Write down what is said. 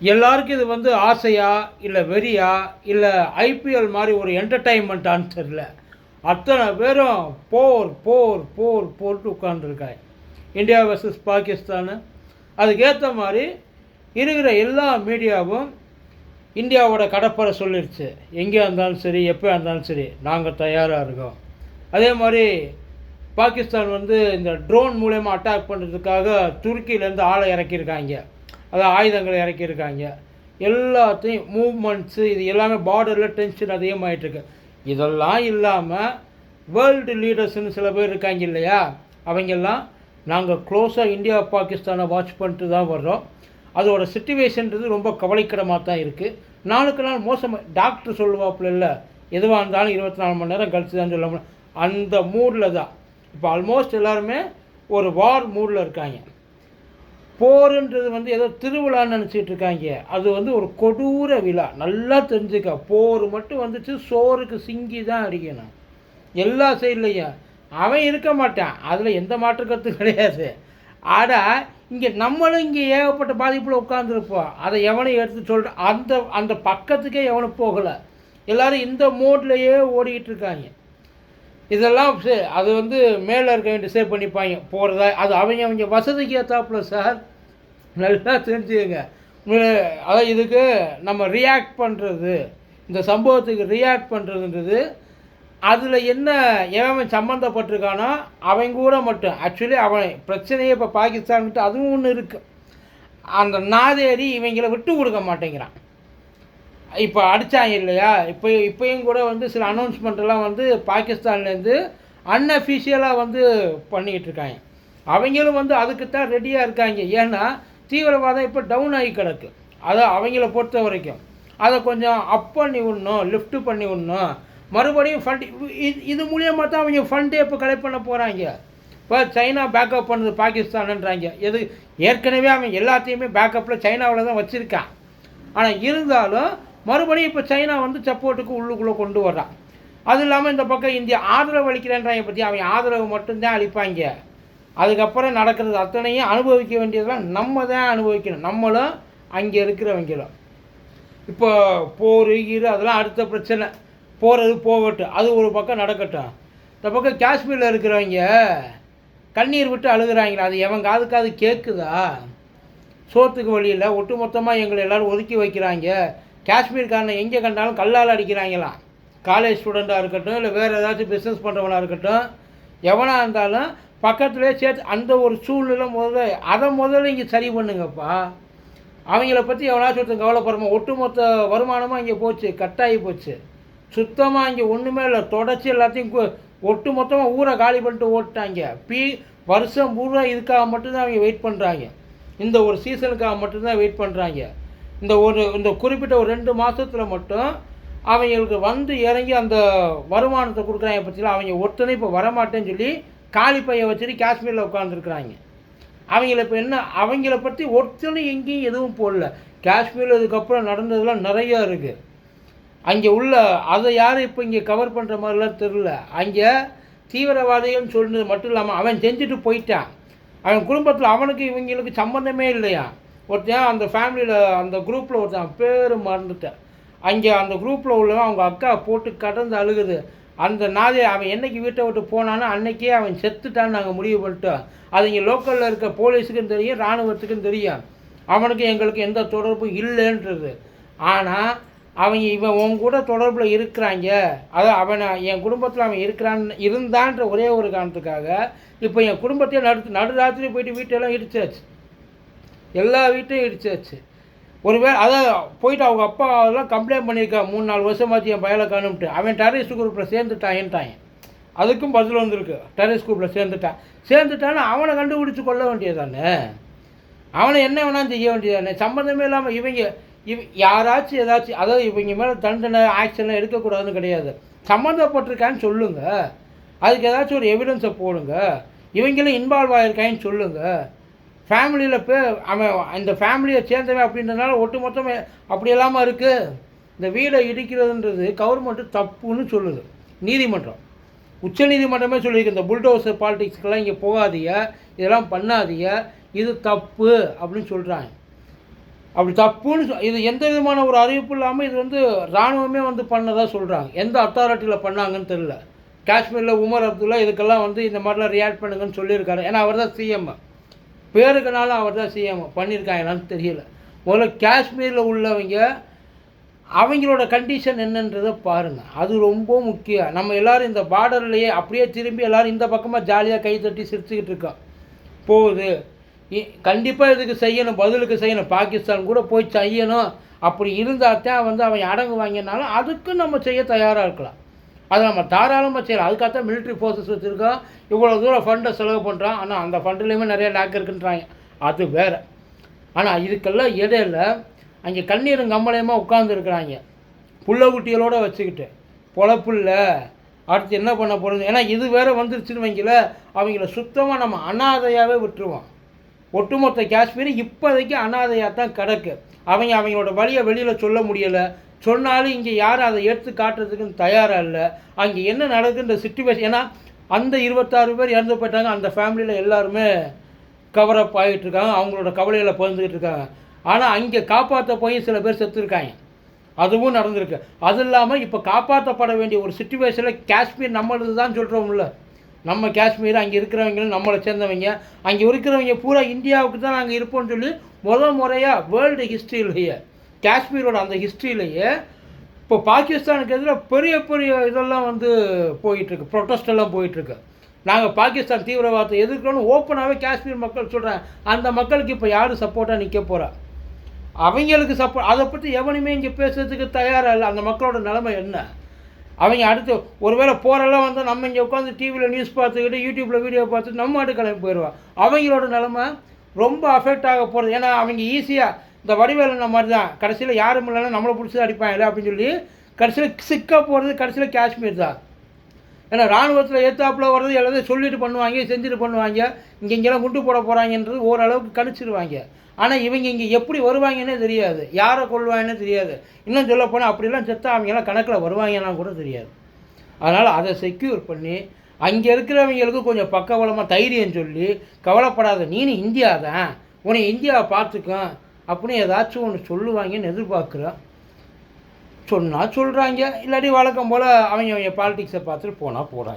எல்லாருக்கும் இது வந்து ஆசையா இல்லை வெறியா இல்லை ஐபிஎல் மாதிரி ஒரு என்டர்டைன்மெண்ட்டான்னு தெரில அத்தனை பேரும் போர் போர் போர் போட்டு உட்காந்துருக்காங்க இந்தியா வர்சஸ் பாகிஸ்தானு. அதுக்கேற்ற மாதிரி இருக்கிற எல்லா மீடியாவும் இந்தியாவோட கடற்பரை சொல்லிடுச்சு எங்கே இருந்தாலும் சரி எப்போ இருந்தாலும் சரி நாங்கள் தயாராக இருக்கோம். அதே மாதிரி பாகிஸ்தான் வந்து இந்த ட்ரோன் மூலயமா அட்டாக் பண்ணுறதுக்காக துருக்கியிலேருந்து ஆளை இறக்கியிருக்காங்க. அதாவது ஆயுதங்களை இறக்கியிருக்காங்க. எல்லாத்தையும் மூவ்மெண்ட்ஸு இது எல்லாமே பார்டரில் டென்ஷன் அதிகமாகிட்டுருக்கு இதெல்லாம் இல்லாமல் வேர்ல்டு லீடர்ஸ்னு சில பேர் இருக்காங்க இல்லையா? அவங்கெல்லாம் நாங்கள் க்ளோஸாக இந்தியா பாகிஸ்தானை வாட்ச் பண்ணிட்டு தான் வர்றோம். அதோட சுச்சுவேஷன்றது ரொம்ப கவலைக்கிடமாக தான் இருக்குது நாளுக்கு நாள் மோசமாக டாக்டர் சொல்லுவாப்புல இல்லை எதுவாக இருந்தாலும் இருபத்தி நாலு மணி நேரம் கழிச்சு தான் சொல்ல முடியும். அந்த மூடில் தான். இப்போ ஆல்மோஸ்ட் எல்லாருமே ஒரு வார் மூடில் இருக்காங்க. போருன்றது வந்து ஏதோ திருவிழான்னு நினச்சிட்டு இருக்காங்க. அது வந்து ஒரு கொடூர விழா. நல்லா தெரிஞ்சுக்க. போர் மட்டும் வந்துச்சு சோறுக்கு சிங்கி தான் அடிக்கணும். எல்லா சைட்லையும். அவன் இருக்க மாட்டான். அதில் எந்த மாற்று கருத்து கிடையாது. ஆனால் இங்கே நம்மளும் இங்கே ஏகப்பட்ட பாதிப்பில் உட்காந்துருப்போம் அதை எவனையும் எடுத்து சொல்கிற அந்த அந்த பக்கத்துக்கே எவனும் போகலை. எல்லோரும் இந்த மோட்லேயே ஓடிக்கிட்டு இருக்காங்க. இதெல்லாம் அது வந்து மேலே இருக்க வேண்டிய சேவ் பண்ணிப்பாங்க. போகிறதா அது அவங்க அவங்க வசதிக்கு ஏற்றாப்புல சார் நல்லா தெரிஞ்சுக்கங்க. அதான் இதுக்கு நம்ம ரியாக்ட் பண்ணுறது இந்த சம்பவத்துக்கு ரியாக்ட் பண்ணுறதுன்றது அதில் என்ன எவன் சம்மந்தப்பட்டிருக்கானோ அவன் கூட மட்டும். ஆக்சுவலி அவன் பிரச்சனையே இப்போ பாகிஸ்தான்கிட்ட அதுவும் ஒன்று இருக்குது அந்த நாதேரி இவங்களை விட்டு கொடுக்க மாட்டேங்கிறான். இப்போ அடித்தாங்க இல்லையா? இப்போ இப்போயும் கூட வந்து சில announcement வந்து பாகிஸ்தான்லேருந்து அன்அஃபிஷியலாக வந்து பண்ணிக்கிட்டு இருக்காங்க. அவங்களும் வந்து அதுக்கு தான் ரெடியாக இருக்காங்க. ஏன்னா தீவிரவாதம் இப்போ டவுன் ஆகி கிடக்கு. அதை அவங்கள பொறுத்த வரைக்கும். அதை கொஞ்சம் அப் பண்ணி விடணும் லிஃப்ட் பண்ணி விடணும். மறுபடியும் ஃபண்ட் இது இது மூலியமாக தான் அவங்க ஃபண்டே இப்போ கலெக்ட் பண்ண போகிறாங்க இப்போ சைனா பேக்கப் பண்ணுது பாகிஸ்தான்ன்றாங்க. எது ஏற்கனவே அவன் எல்லாத்தையுமே பேக்கப்பில் சைனாவில் தான் வச்சுருக்கான் ஆனால் இருந்தாலும் மறுபடியும் இப்போ சைனா வந்து சப்போர்ட்டுக்கு உள்ளுக்குள்ளே கொண்டு வர்றான் அது இல்லாமல் இந்த பக்கம் இந்தியா ஆதரவு அளிக்கிறேன்றாங்க பற்றி அவன் ஆதரவு மட்டும்தான் அளிப்பாங்க. அதுக்கப்புறம் நடக்கிறது அத்தனையும் அனுபவிக்க வேண்டியதெல்லாம் நம்ம தான் அனுபவிக்கணும். நம்மளும் அங்கே இருக்கிறவங்களும். இப்போ போர் ஈரு அதெல்லாம் அடுத்த பிரச்சனை. போகிறது போகட்டும். அது ஒரு பக்கம் நடக்கட்டும். இந்த பக்கம் காஷ்மீரில் இருக்கிறவங்க கண்ணீர் விட்டு அழுகுறாங்களா அது எவன் காது கேட்குதா சோத்துக்கு வழியில் ஒட்டு மொத்தமாக எங்களை எல்லோரும் ஒதுக்கி வைக்கிறாங்க. காஷ்மீர்காரனை எங்கே கண்டாலும் கல்லால் அடிக்கிறாங்களாம் காலேஜ் ஸ்டூடெண்ட்டாக இருக்கட்டும் இல்லை வேறு ஏதாச்சும் பிஸ்னஸ் பண்ணுறவனாக இருக்கட்டும் எவனாக இருந்தாலும் பக்கத்துலேயே சேர்த்து அந்த ஒரு சூழ்நிலை முதல்ல அதை முதல்ல இங்கே சரி பண்ணுங்கப்பா. அவங்கள பற்றி எவனாச்சும் ஒருத்தன் கவலைப்படுறோமா ஒட்டுமொத்த வருமானமும் இங்கே போச்சு கட்டாகி போச்சு. சுத்தமாக இங்கே ஒன்றுமே இல்லை தொடச்சி எல்லாத்தையும் ஒட்டு மொத்தமாக ஊரை காலி பண்ணிட்டு ஓட்டாங்க பி வருஷம் பூரா இதுக்காக மட்டும்தான் அவங்க வெயிட் பண்ணுறாங்க இந்த ஒரு சீசனுக்காக மட்டும்தான் வெயிட் பண்ணுறாங்க இந்த ஒரு இந்த குறிப்பிட்ட ஒரு ரெண்டு மாதத்தில் மட்டும் அவங்களுக்கு வந்து இறங்கி அந்த வருமானத்தை கொடுக்குறாங்க பற்றியில் அவங்க ஒருத்தனை இப்போ வரமாட்டேன்னு சொல்லி காலி பையை வச்சுட்டு காஷ்மீரில் உட்காந்துருக்குறாங்க அவங்கள இப்போ என்ன அவங்கள பற்றி ஒருத்தனும் எங்கேயும் எதுவும் போடல. காஷ்மீரில் இதுக்கப்புறம் நடந்ததெல்லாம் நிறையா இருக்குது அங்கே உள்ள அதை யாரும் இப்போ இங்கே கவர் பண்ணுற மாதிரிலாம் தெரில அங்கே தீவிரவாதிகள்னு சொன்னது மட்டும் இல்லாமல் அவன் செஞ்சுட்டு போயிட்டான். அவன் குடும்பத்தில் அவனுக்கு இவங்களுக்கு சம்மந்தமே இல்லையா? ஒருத்தன் அந்த ஃபேமிலியில் அந்த குரூப்பில் ஒருத்தன் பேர் மறந்துட்டேன். அங்கே அந்த குரூப்பில் உள்ளவன் அவங்க அக்கா போட்டு கடந்து அழுகுது. அந்த நாளே அவன் என்னைக்கு வீட்டை விட்டு போனானோ அன்னைக்கே அவன் செத்துட்டான்னு நாங்கள் முடிவு பண்ணிட்டோம். அது இங்கே லோக்கலில் இருக்க போலீஸுக்கும் தெரியும் இராணுவத்துக்கும் தெரியும். அவனுக்கு எங்களுக்கு எந்த தொடர்பும் இல்லைன்றது. ஆனால் அவங்க இவன் உன் கூட தொடர்பில் இருக்கிறாங்க. அதான் அவனை என் குடும்பத்தில் அவன் இருக்கிறான் இருந்தான்ற ஒரே ஒரு காரணத்துக்காக இப்போ என் குடும்பத்தையே நடு நடுராத்திரி போயிட்டு வீட்டெல்லாம் இடிச்சாச்சு. எல்லா வீட்டையும் இடிச்சாச்சு ஒருவேளை அதான் போயிட்டு அவங்க அப்பா அதெல்லாம் கம்ப்ளைண்ட் பண்ணியிருக்கான் மூணு நாலு வருஷமாச்சு என் பயலை காணும்ட்டு அவன் டெரரிஸ்ட் குரூப்பில் சேர்ந்துட்டான்ட்டான் அதுக்கும் பதில் வந்திருக்கு. டெரரிஸ்ட் குரூப்பில் சேர்ந்துட்டான். சேர்ந்துட்டான்னு அவனை கண்டுபிடிச்சி கொள்ள வேண்டியதானே அவனை என்ன வேணாலும் செய்ய வேண்டியதானே சம்மந்தமே இல்லாமல் இவங்க இவ யாராச்சும் ஏதாச்சும் அதாவது இவங்க மேலே தண்டனை ஆக்ஷன்லாம் எடுக்கக்கூடாதுன்னு கிடையாது. சம்மந்தப்பட்டிருக்கான்னு சொல்லுங்கள் அதுக்கு ஏதாச்சும் ஒரு எவிடன்ஸை போடுங்க. இவங்களும் இன்வால்வ் ஆகிருக்கான்னு சொல்லுங்கள் ஃபேமிலியில் பே அவன் அந்த ஃபேமிலியை சேர்ந்தவன் அப்படின்றதுனால ஒட்டு மொத்தமே அப்படி இல்லாமல் இருக்குது இந்த வீடை இடிக்கிறதுன்றது கவர்மெண்ட்டு தப்புன்னு சொல்லுது. நீதிமன்றம். உச்ச நீதிமன்றமே சொல்லியிருக்கு. இந்த புல்டோசர் பாலிடிக்ஸ்க்கெல்லாம் இங்கே போகாதீங்க. இதெல்லாம் பண்ணாதீங்க. இது தப்பு அப்படின்னு சொல்கிறாங்க அப்படி தப்புன்னு சொ- இது எந்த விதமான ஒரு அறிவிப்பு இல்லாமல் இது வந்து இராணுவமே வந்து பண்ணதாக சொல்கிறாங்க எந்த அத்தாரிட்டியில் பண்ணாங்கன்னு தெரில காஷ்மீரில் உமர் அப்துல்லா இதுக்கெல்லாம் வந்து இந்த மாதிரிலாம் ரியாக்ட் பண்ணுங்கன்னு சொல்லியிருக்காரு. ஏன்னா அவர் தான் சிஎம் பேருக்குனாலும் அவர் தான் சிஎம் பண்ணியிருக்காங்களான்னு தெரியல. முதல்ல காஷ்மீரில் உள்ளவங்க அவங்களோட கண்டிஷன் என்னன்றதை பாருங்கள் அது ரொம்ப முக்கியம். நம்ம எல்லாரும் இந்த பார்டர்லையே அப்படியே திரும்பி எல்லோரும் இந்த பக்கமாக ஜாலியாக கை தட்டி சிரிச்சுக்கிட்டு இருக்கோம். போகுது. கண்டிப்பாக இதுக்கு செய்யணும் பதிலுக்கு செய்யணும். பாகிஸ்தான் கூட போய் செய்யணும். அப்படி இருந்தால் தான் வந்து அவன் அடங்கு வாங்கினாலும் அதுக்கும் நம்ம செய்ய தயாராக இருக்கலாம். அதை நம்ம தாராளமாக செய்யலாம். அதுக்காகத்தான் மிலிட்ரி ஃபோர்ஸஸ் வச்சுருக்கோம் இவ்வளோ தூரம் ஃபண்டை செலவு பண்ணுறான் ஆனால் அந்த ஃபண்டுலேயுமே நிறைய லேக் இருக்குன்றாங்க. அது வேறு. ஆனால் இதுக்கெல்லாம் இடையில அங்கே கண்ணீரும் கம்பளையமாக உட்காந்துருக்குறாங்க புள்ள குட்டிகளோடு வச்சுக்கிட்டு. பொழப்புல்ல அடுத்து என்ன பண்ண போகிறது ஏன்னா இது வேற வந்துருச்சுன்னு வைங்கள அவங்கள சுத்தமாக நம்ம அனாதையாகவே விட்டுருவோம். ஒட்டுமொத்த காஷ்மீர் இப்போதைக்கு அனாதையாக தான் கிடக்கு. அவங்க அவங்களோட வழியை வெளியில் சொல்ல முடியலை. சொன்னாலும் இங்கே யாரும் அதை எடுத்து காட்டுறதுக்குன்னு தயாராக இல்லை. அங்கே என்ன நடக்குன்ற சுச்சுவேஷன் ஏன்னா அந்த இருபத்தாறு பேர் இறந்து போயிட்டாங்க. அந்த ஃபேமிலியில் எல்லாருமே கவரப் ஆகிட்டு இருக்காங்க. அவங்களோட கவலையில் பிறந்துக்கிட்டு இருக்காங்க. ஆனால் அங்கே காப்பாற்ற போய் சில பேர் செத்துருக்காங்க. அதுவும் நடந்திருக்கு. அது இல்லாமல் இப்போ காப்பாற்றப்பட வேண்டிய ஒரு சுச்சுவேஷனில் காஷ்மீர் நம்மளது தான் சொல்கிறோம்ல நம்ம காஷ்மீர் அங்கே இருக்கிறவங்களும் நம்மளை சேர்ந்தவங்க. அங்கே இருக்கிறவங்க பூரா இந்தியாவுக்கு தான் நாங்கள் இருப்போம்னு சொல்லி முத முறையாக வேர்ல்டு ஹிஸ்ட்ரியிலேயே காஷ்மீரோட அந்த ஹிஸ்ட்ரியிலேயே இப்போ பாகிஸ்தானுக்கு எதிராக பெரிய பெரிய இதெல்லாம் வந்து போயிட்டுருக்கு. ப்ரொட்டஸ்ட் எல்லாம் போயிட்டுருக்கு. நாங்கள் பாகிஸ்தான் தீவிரவாதத்தை எதிர்க்கிறோன்னு ஓப்பனாகவே காஷ்மீர் மக்கள் சொல்கிறேன் அந்த மக்களுக்கு இப்போ யார் சப்போர்ட்டாக நிற்க போகிறா அவங்களுக்கு சப்போர்ட் அதை பற்றி எவனுமே இங்கே பேசுறதுக்கு தயாராக இல்லை. அந்த மக்களோட நிலைமை என்ன? அவங்க அடுத்து ஒருவேளை போரெல்லாம் வந்து நம்ம இங்கே உட்காந்து டிவியில் நியூஸ் பார்த்துக்கிட்டு யூடியூப்பில் வீடியோ பார்த்துட்டு நம்ம ஆட்டு கிளம்பி போயிடுவான் அவங்களோட நிலமை ரொம்ப அஃபெக்ட் ஆக போகிறது ஏன்னா அவங்க ஈஸியாக இந்த வடிவேலன மாதிரி தான் கடைசியில் யாரும் இல்லைன்னா நம்மளை பிடிச்சி அடிப்பாங்க அப்படின்னு சொல்லி கடைசியில் சிக்க போகிறது கடைசியில் காஷ்மீர் தான். ஏன்னா ராணுவத்தில் ஏத்தாப்புல வர்றது எல்லாத்தையும் சொல்லிட்டு பண்ணுவாங்க செஞ்சுட்டு பண்ணுவாங்க. இங்கே இங்கெல்லாம் குண்டு போட போகிறாங்கன்றது ஓரளவுக்கு கணிச்சிடுவாங்க ஆனால் இவங்க இங்கே எப்படி வருவாங்கன்னே தெரியாது. யாரை கொள்வாங்கன்னு தெரியாது. இன்னும் சொல்ல போனால் அப்படிலாம் செத்தா அவங்கெல்லாம் கணக்கில் வருவாங்கன்னா கூட தெரியாது. அதனால் அதை செக்யூர் பண்ணி அங்கே இருக்கிறவங்களுக்கு கொஞ்சம் பக்கவளமாக தைரியம் சொல்லி கவலைப்படாத. நீனு இந்தியா தான் உன்னை இந்தியாவை பார்த்துக்கும். அப்படின்னு ஏதாச்சும் ஒன்று சொல்லுவாங்கன்னு எதிர்பார்க்குறோம் சொன்னால் சொல்கிறாங்க இல்லாட்டி வழக்கம் போல் அவங்க அவங்க பாலிட்டிக்ஸை பார்த்துட்டு போனால் போகிறாங்க